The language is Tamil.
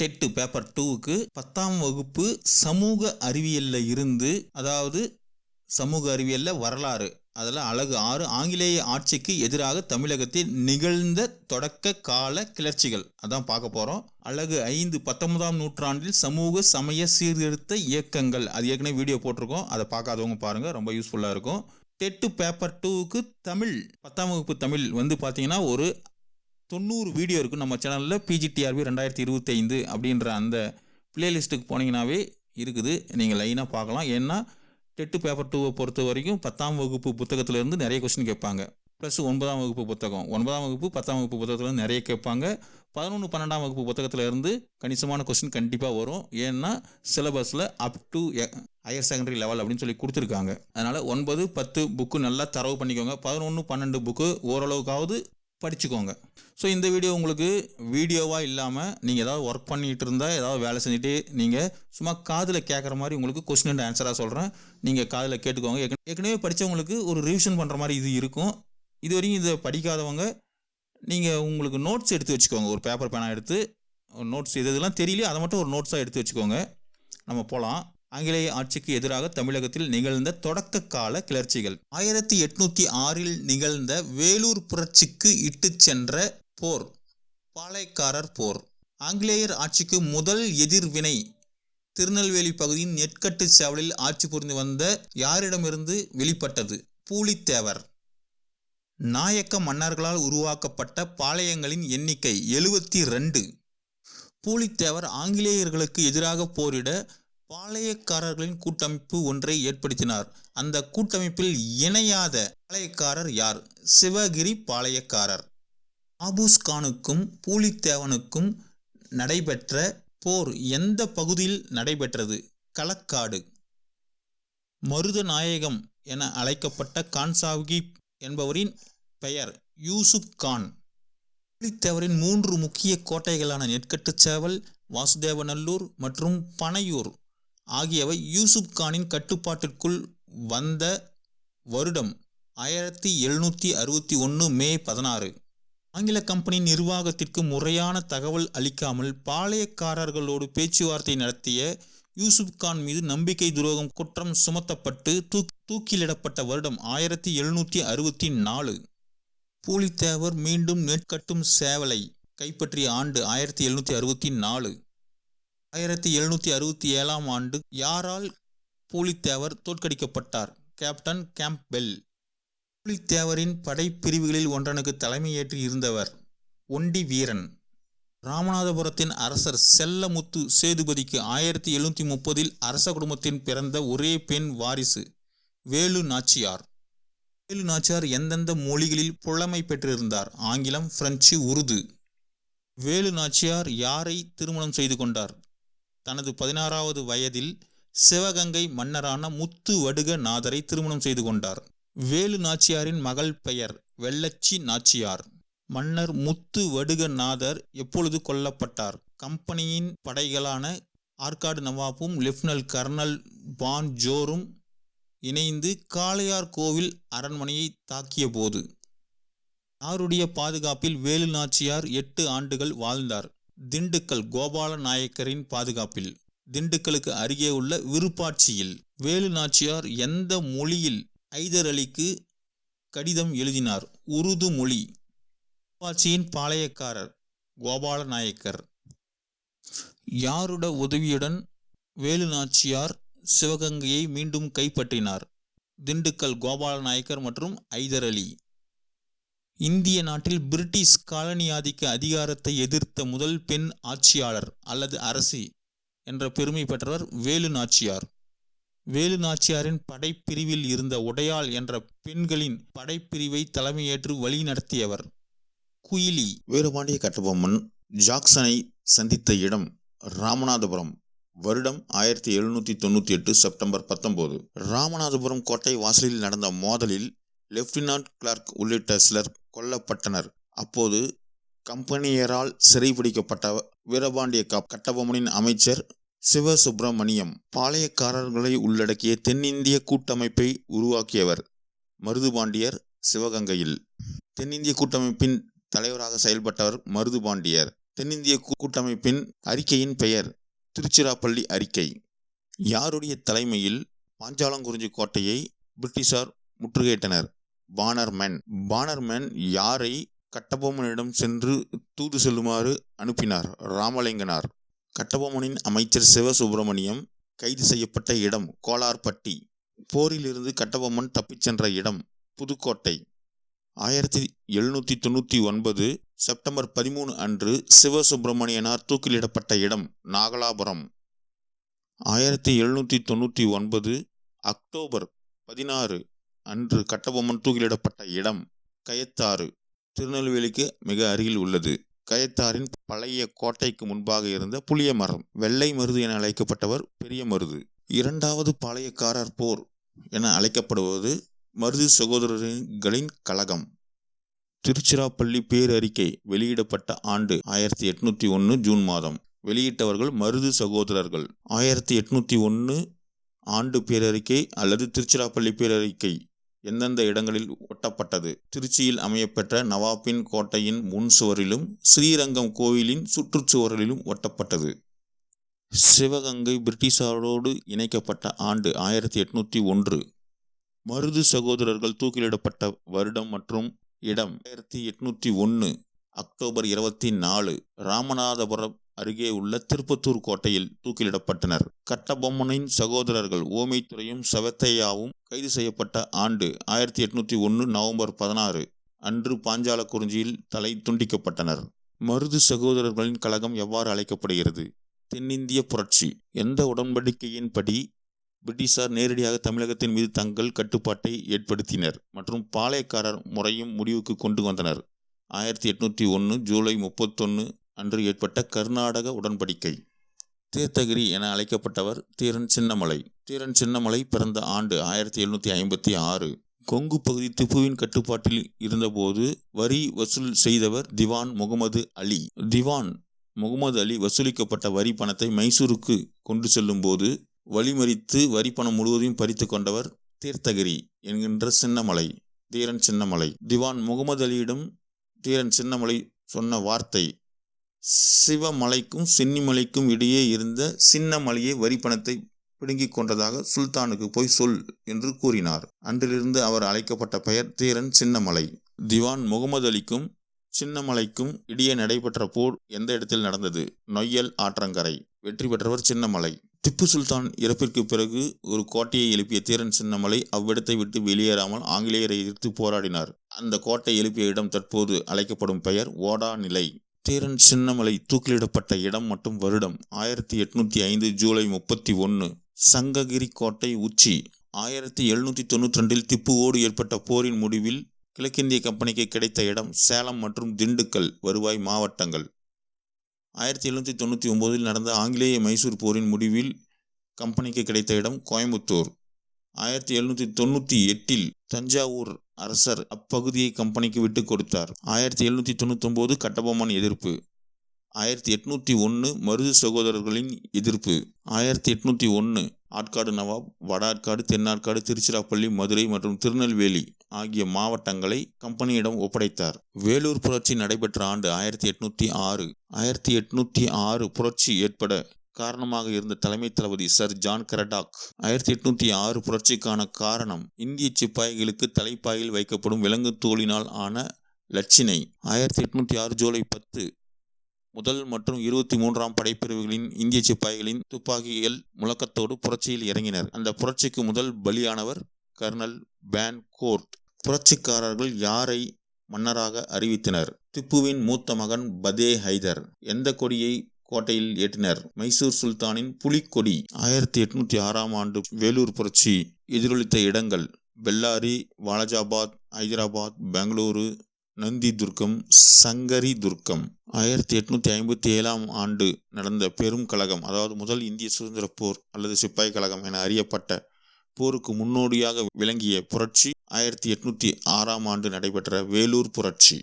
டெட்டு பேப்பர் டூவுக்கு பத்தாம் வகுப்பு சமூக அறிவியலில் இருந்து அதாவது சமூக அறிவியலில் வரலாறு அதில் அழகு ஆறு ஆங்கிலேய ஆட்சிக்கு எதிராக தமிழகத்தில் நிகழ்ந்த தொடக்க கால கிளர்ச்சிகள். அதான் பார்க்க போகிறோம் அழகு ஐந்து பத்தொன்பதாம் நூற்றாண்டில் சமூக சமய சீர்திருத்த இயக்கங்கள். அது ஏற்கனவே வீடியோ போட்டிருக்கோம். அதை பார்க்காதவங்க பாருங்கள் ரொம்ப யூஸ்ஃபுல்லாக இருக்கும். டெட்டு பேப்பர் டூவுக்கு தமிழ் பத்தாம் வகுப்பு தமிழ் வந்து பார்த்தீங்கன்னா ஒரு தொண்ணூறு வீடியோ இருக்குது நம்ம சேனலில் பிஜிடிஆர்பி ரெண்டாயிரத்தி இருபத்தி ஐந்து அப்படின்ற அந்த பிளேலிஸ்ட்டுக்கு போனீங்கன்னாவே இருக்குது. நீங்கள் லைனாக பார்க்கலாம். ஏன்னா டெட்டு பேப்பர் டூவை பொறுத்த வரைக்கும் பத்தாம் வகுப்பு புத்தகத்திலேருந்து நிறைய கொஸ்டின் கேட்பாங்க. ப்ளஸ் ஒன்பதாம் வகுப்பு புத்தகம். ஒன்பதாம் வகுப்பு பத்தாம் வகுப்பு புத்தகத்துலேருந்து நிறைய கேட்பாங்க. பதினொன்று பன்னெண்டாம் வகுப்பு புத்தகத்துலேருந்து கணிசமான கொஸ்டின் கண்டிப்பாக வரும். ஏன்னா சிலபஸில் up to higher secondary level அப்படின்னு சொல்லி கொடுத்துருக்காங்க. அதனால் ஒன்பது பத்து புக்கு நல்லா தரவு பண்ணிக்கோங்க. பதினொன்று பன்னெண்டு புக்கு ஓரளவுக்காவது படிச்சுக்கோங்க. ஸோ இந்த வீடியோ உங்களுக்கு வீடியோவாக இல்லாமல் நீங்கள் ஏதாவது ஒர்க் பண்ணிகிட்டு இருந்தால் ஏதாவது வேலை செஞ்சுட்டு நீங்கள் சும்மா காதில் கேட்குற மாதிரி உங்களுக்கு கொஸ்டின் அண்ட் ஆன்சராக சொல்கிறேன் நீங்கள் காதில் கேட்டுக்கோங்க. ஏற்கனவே- ஏற்கனவே படித்தவங்களுக்கு ஒரு ரிவிஷன் பண்ணுற மாதிரி இது இருக்கும். இது வரைக்கும் இதை படிக்காதவங்க நீங்கள் உங்களுக்கு நோட்ஸ் எடுத்து வச்சுக்கோங்க. ஒரு பேப்பர் பேனாக எடுத்து நோட்ஸ் இது இதெல்லாம் தெரியலையே அதை மட்டும் ஒரு நோட்ஸாக எடுத்து வச்சுக்கோங்க. நம்ம போகலாம் ஆங்கிலேய ஆட்சிக்கு எதிராக தமிழகத்தில் நிகழ்ந்த தொடக்க கால கிளர்ச்சிகள். ஆயிரத்தி எட்நூத்தி ஆறில் நிகழ்ந்த வேலூர் புரட்சிக்கு இட்டுச் சென்ற போர் பாளையக்காரர் போர். ஆங்கிலேயர் ஆட்சிக்கு முதல் எதிர்வினை திருநெல்வேலி பகுதியின் நெற்கட்டு சேவலில் ஆட்சி புரிந்து வந்த யாரிடமிருந்து வெளிப்பட்டது? பூலித்தேவர். நாயக்க மன்னர்களால் உருவாக்கப்பட்ட பாளையங்களின் எண்ணிக்கை எழுவத்தி ரெண்டு. பூலித்தேவர் ஆங்கிலேயர்களுக்கு எதிராக போரிட பாளையக்காரர்களின் கூட்டமைப்பு ஒன்றை ஏற்படுத்தினார். அந்த கூட்டமைப்பில் இணையாத பாளையக்காரர் யார்? சிவகிரி பாளையக்காரர். ஆபூஸ் கானுக்கும் பூலித்தேவனுக்கும் நடைபெற்ற போர் எந்த பகுதியில் நடைபெற்றது? களக்காடு. மருதநாயகம் என அழைக்கப்பட்ட கான்சாவ்கி என்பவரின் பெயர் யூசுப் கான் பூலித்தேவரின் மூன்று முக்கிய கோட்டைகளான நெற்கட்டுச்சேவல் வாசுதேவநல்லூர் மற்றும் பனையூர். ஆகியவை யூசுப் கானின் கட்டுப்பாட்டிற்குள் வந்த வருடம் ஆயிரத்தி எழுநூற்றி அறுபத்தி ஒன்று மே பதினாறு. ஆங்கில கம்பெனி நிர்வாகத்திற்கு முறையான தகவல் அளிக்காமல் பாளையக்காரர்களோடு பேச்சுவார்த்தை நடத்திய யூசுப் கான் மீது நம்பிக்கை துரோகம் குற்றம் சுமத்தப்பட்டு தூக் தூக்கிலிடப்பட்ட வருடம் ஆயிரத்தி எழுநூற்றி அறுபத்தி நாலு. பூலித்தேவர் மீண்டும் நெற்கட்டும் சேவலை கைப்பற்றிய ஆண்டு ஆயிரத்தி எழுநூற்றி அறுபத்தி நாலு. ஆயிரத்தி எழுநூற்றி அறுபத்தி ஏழாம் ஆண்டு யாரால் பூலித்தேவர் தோற்கடிக்கப்பட்டார்? Captain Campbell. பூலித்தேவரின் படைப்பிரிவுகளில் ஒன்றனுக்கு தலைமையேற்று இருந்தவர் ஒண்டி வீரன். ராமநாதபுரத்தின் அரசர் செல்லமுத்து சேதுபதிக்கு ஆயிரத்தி எழுநூற்றி முப்பதில் அரச குடும்பத்தின் பிறந்த ஒரே பெண் வாரிசு வேலு நாச்சியார். வேலு நாச்சியார் எந்தெந்த மொழிகளில் புலமை பெற்றிருந்தார்? ஆங்கிலம் பிரெஞ்சு உருது. வேலு நாச்சியார் யாரை திருமணம் செய்து கொண்டார்? தனது பதினாறாவது வயதில் சிவகங்கை மன்னரான முத்து வடுக நாதரை திருமணம் செய்து கொண்டார். வேலு நாச்சியாரின் மகள் பெயர் வெள்ளச்சி நாச்சியார். மன்னர் முத்து வடுக நாதர் எப்பொழுது கொல்லப்பட்டார்? கம்பெனியின் படைகளான ஆற்காடு நவாப்பும் லெப்டினல் கர்னல் பான் ஜோரும் இணைந்து காளையார் கோவில் அரண்மனையை தாக்கிய போது யாருடைய பாதுகாப்பில் வேலு நாச்சியார் எட்டு ஆண்டுகள் வாழ்ந்தார்? திண்டுக்கல் கோபால நாயக்கரின் பாதுகாப்பில் திண்டுக்கலுக்கு அருகே உள்ள விருப்பாட்சியில் வேலு நாச்சியார் எந்த மொழியில் ஐதர் அலிக்கு கடிதம் எழுதினார்? உருது மொழி. விருப்பாட்சியின் பாளையக்காரர் கோபால நாயக்கர் யாருட உதவியுடன் வேலு நாச்சியார் சிவகங்கையை மீண்டும் கைப்பற்றினார்? திண்டுக்கல் கோபால நாயக்கர் மற்றும் ஐதர் அலி. இந்திய நாட்டில் பிரிட்டிஷ் காலனி ஆதிக்க அதிகாரத்தை எதிர்த்த முதல் பெண் ஆட்சியாளர் அல்லது அரசி என்ற பெருமை பெற்றவர் வேலு நாச்சியார். வேலு நாச்சியாரின் படைப்பிரிவில் இருந்த உடையாள் என்ற பெண்களின் படைப்பிரிவை தலைமையேற்று வழிநடத்தியவர் குயிலி. வீரபாண்டிய கட்டபொம்மன் ஜாக்சனை சந்தித்த இடம் ராமநாதபுரம் வருடம் ஆயிரத்தி எழுநூற்றி தொண்ணூற்றி எட்டு செப்டம்பர் பத்தொம்போது ராமநாதபுரம் கோட்டை வாசலில் நடந்த மோதலில் லெப்டினன்ட் கிளார்க் உள்ளிட்ட சிலர் கொல்லப்பட்டனர். அப்போது கம்பெனியரால் சிறைபிடிக்கப்பட்ட வீரபாண்டிய க- கட்டபொம்மனின் அமைச்சர் சிவசுப்பிரமணியம் பாளையக்காரர்களை உள்ளடக்கிய தென்னிந்திய கூட்டமைப்பை உருவாக்கியவர். மருதுபாண்டியர் சிவகங்கையில். தென்னிந்திய கூட்டமைப்பின் தலைவராக செயல்பட்டவர் மருதுபாண்டியர். தென்னிந்திய கூட்டமைப்பின் அறிக்கையின் பெயர் திருச்சிராப்பள்ளி அறிக்கை. யாருடைய தலைமையில் பாஞ்சாலங்குறிஞ்சி கோட்டையை பிரிட்டிஷார் முற்றுகையிட்டனர். பானர்மேன் பானர்மேன் யாரை கட்டபொம்மனிடம் சென்று தூது செல்லுமாறு அனுப்பினார்? ராமலிங்கனார். கட்டபொம்மனின் அமைச்சர் சிவசுப்பிரமணியம் கைது செய்யப்பட்ட இடம் கோலார்பட்டி. போரிலிருந்து கட்டபொம்மன் தப்பிச் சென்ற இடம் புதுக்கோட்டை. ஆயிரத்தி எழுநூற்றி தொண்ணூற்றி ஒன்பது செப்டம்பர் பதிமூணு அன்று சிவசுப்பிரமணியனார் தூக்கிலிடப்பட்ட இடம் நாகலாபுரம். ஆயிரத்தி எழுநூற்றி தொண்ணூற்றி ஒன்பது அக்டோபர் பதினாறு அன்று கட்டபொம்மன் தூக்கிலிடப்பட்ட இடம் கயத்தாறு. திருநெல்வேலிக்கு மிக அருகில் உள்ளது. கயத்தாரின் பழைய கோட்டைக்கு முன்பாக இருந்த புளிய மரம் வெள்ளை மருது என அழைக்கப்பட்டவர் பெரிய மருது. இரண்டாவது பாளையக்காரர் போர் என அழைக்கப்படுவது மருது சகோதரர்களின் கழகம். திருச்சிராப்பள்ளி பேரறிக்கை வெளியிடப்பட்ட ஆண்டு ஆயிரத்தி எட்நூத்தி ஒன்று ஜூன் மாதம். வெளியிட்டவர்கள் மருது சகோதரர்கள். ஆயிரத்தி எட்நூத்தி ஒன்று ஆண்டு பேரறிக்கை அல்லது திருச்சிராப்பள்ளி பேரறிக்கை எந்தெந்த இடங்களில் ஒட்டப்பட்டது? திருச்சியில் அமையப்பெற்ற நவாப்பின் கோட்டையின் முன் சுவரிலும் ஸ்ரீரங்கம் கோயிலின் சுற்றுச்சுவரிலும் ஒட்டப்பட்டது. சிவகங்கை பிரிட்டிஷாரோடு இணைக்கப்பட்ட ஆண்டு ஆயிரத்தி எட்நூத்தி ஒன்று. மருது சகோதரர்கள் தூக்கிலிடப்பட்ட வருடம் மற்றும் இடம் ஆயிரத்தி எட்நூத்தி ஒன்று. அக்டோபர் இருபத்தி நாலு ராமநாதபுரம் அருகே உள்ள திருப்பத்தூர் கோட்டையில் தூக்கிலிடப்பட்டனர். கட்டபொம்மனின் சகோதரர்கள் ஓமைத்துறையும் சவத்தையாவும் கைது செய்யப்பட்ட ஆண்டு ஆயிரத்தி எட்நூத்தி ஒன்று நவம்பர் பதினாறு. அன்று பாஞ்சால குறிஞ்சியில் தலை துண்டிக்கப்பட்டனர். மருது சகோதரர்களின் கழகம் எவ்வாறு அழைக்கப்படுகிறது? தென்னிந்திய புரட்சி. எந்த உடன்படிக்கையின்படி பிரிட்டிஷார் நேரடியாக தமிழகத்தின் மீது தங்கள் கட்டுப்பாட்டை ஏற்படுத்தினர் மற்றும் பாளையக்காரர் முறையும் முடிவுக்கு கொண்டு வந்தனர். ஆயிரத்தி எட்நூத்தி ஒன்று ஜூலை முப்பத்தொன்று அன்று ஏற்பட்ட கர்நாடக உடன்படிக்கை. தீர்த்தகிரி என அழைக்கப்பட்டவர் தீரன் சின்னமலை. தீரன் சின்னமலை பிறந்த ஆண்டு ஆயிரத்தி எழுநூற்றி ஐம்பத்தி ஆறு. கொங்கு பகுதி திப்புவின் கட்டுப்பாட்டில் இருந்தபோது வரி வசூல் செய்தவர் திவான் முகமது அலி. திவான் முகமது அலி வசூலிக்கப்பட்ட வரி பணத்தை மைசூருக்கு கொண்டு செல்லும்போது வழிமறித்து வரி பணம் முழுவதையும் பறித்து கொண்டவர் தீர்த்தகிரி என்கின்ற சின்னமலை. தீரன் சின்னமலை. திவான் முகமது அலியிடம் தீரன் சின்னமலை சொன்ன வார்த்தை சிவமலைக்கும் சென்னிமலைக்கும் இடையே இருந்த சின்னமலையை வரி பணத்தை பிடுங்கிக் கொண்டதாக சுல்தானுக்கு போய் சொல் என்று கூறினார். அன்றிலிருந்து அவர் அழைக்கப்பட்ட பெயர் தீரன் சின்னமலை. திவான் முகமது அலிக்கும் சின்னமலைக்கும் இடையே நடைபெற்ற போர் எந்த இடத்தில் நடந்தது? நொய்யல் ஆற்றங்கரை. வெற்றி பெற்றவர் சின்னமலை. திப்பு சுல்தான் இறப்பிற்கு பிறகு ஒரு கோட்டையை எழுப்பிய தீரன் சின்னமலை அவ்விடத்தை விட்டு வெளியேறாமல் ஆங்கிலேயரை எதிர்த்து போராடினார். அந்த கோட்டை எழுப்பிய இடம் தற்போது அழைக்கப்படும் பெயர் ஓடா நிலை. தீரன் சின்னமலை தூக்கிலிடப்பட்ட இடம் மற்றும் வருடம் ஆயிரத்தி எட்நூத்தி ஐந்து ஜூலை முப்பத்தி ஒன்று சங்ககிரி கோட்டை உச்சி. ஆயிரத்தி எழுநூற்றி தொண்ணூற்றி ரெண்டில் திப்புவோடு ஏற்பட்ட போரின் முடிவில் கிழக்கிந்திய கம்பெனிக்கு கிடைத்த இடம் சேலம் மற்றும் திண்டுக்கல் வருவாய் மாவட்டங்கள். ஆயிரத்தி எழுநூற்றி தொண்ணூற்றி ஒம்போதில் நடந்த ஆங்கிலேய மைசூர் போரின் முடிவில் கம்பெனிக்கு கிடைத்த இடம் கோயம்புத்தூர். ஆயிரத்தி எழுநூற்றி தொண்ணூற்றி எட்டில் தஞ்சாவூர் அரசர் அப்பகுதியை கம்பெனிக்கு விட்டு கொடுத்தார். ஆயிரத்தி எழுநூற்றி தொண்ணூத்தொம்போது கட்டபொம்மன் எதிர்ப்பு. ஆயிரத்தி எட்நூற்றி ஒன்று மருது சகோதரர்களின் எதிர்ப்பு. ஆயிரத்தி எட்நூற்றி ஒன்று ஆற்காடு நவாப் வடார்காடு தென்னாற்காடு திருச்சிராப்பள்ளி மதுரை மற்றும் திருநெல்வேலி ஆகிய மாவட்டங்களை கம்பெனியிடம் ஒப்படைத்தார். வேலூர் புரட்சி நடைபெற்ற ஆண்டு ஆயிரத்தி எட்நூத்தி ஆறு. ஆயிரத்தி எட்நூத்தி ஆறு புரட்சி ஏற்பட காரணமாக இருந்த தலைமை தளபதி சர் ஜான் கரடாக் ஆயிரத்தி எட்நூத்தி ஆறு புரட்சிக்கான காரணம் இந்திய சிப்பாய்களுக்கு தலைப்பாயில் வைக்கப்படும் விலங்கு தோலினால் ஆன லட்சினை ஆயிரத்தி எட்நூத்தி ஆறு ஜூலை பத்து முதல் மற்றும் இருபத்தி மூன்றாம் படைப்பிரிவுகளின் இந்திய சிப்பாய்களின் துப்பாக்கிகள் முழக்கத்தோடு புரட்சியில் இறங்கினர். அந்த புரட்சிக்கு முதல் பலியானவர் கர்னல் பேன் கோர்ட். புரட்சிக்காரர்கள் யாரை மன்னராக அறிவித்தனர்? திப்புவின் மூத்த மகன் பதே ஹைதர். எந்த கொடியை கோட்டையில் ஏற்றினர். மைசூர் சுல்தானின் புலிக்கொடி ஆயிரத்தி எட்நூத்தி ஆறாம் ஆண்டு வேலூர் புரட்சி எதிரொலித்த இடங்கள் பெல்லாரி வாலஜாபாத் ஹைதராபாத் பெங்களூரு நந்தி துர்க்கம் சங்கரி துர்க்கம் ஆயிரத்தி எட்நூத்தி ஐம்பத்தி ஏழாம் ஆண்டு நடந்த பெரும் கழகம் அதாவது முதல் இந்திய சுதந்திர போர் அல்லது சிப்பாய் கழகம் என அறியப்பட்ட போருக்கு முன்னோடியாக விளங்கிய புரட்சி ஆயிரத்தி எட்நூத்தி ஆறாம் ஆண்டு நடைபெற்ற வேலூர் புரட்சி.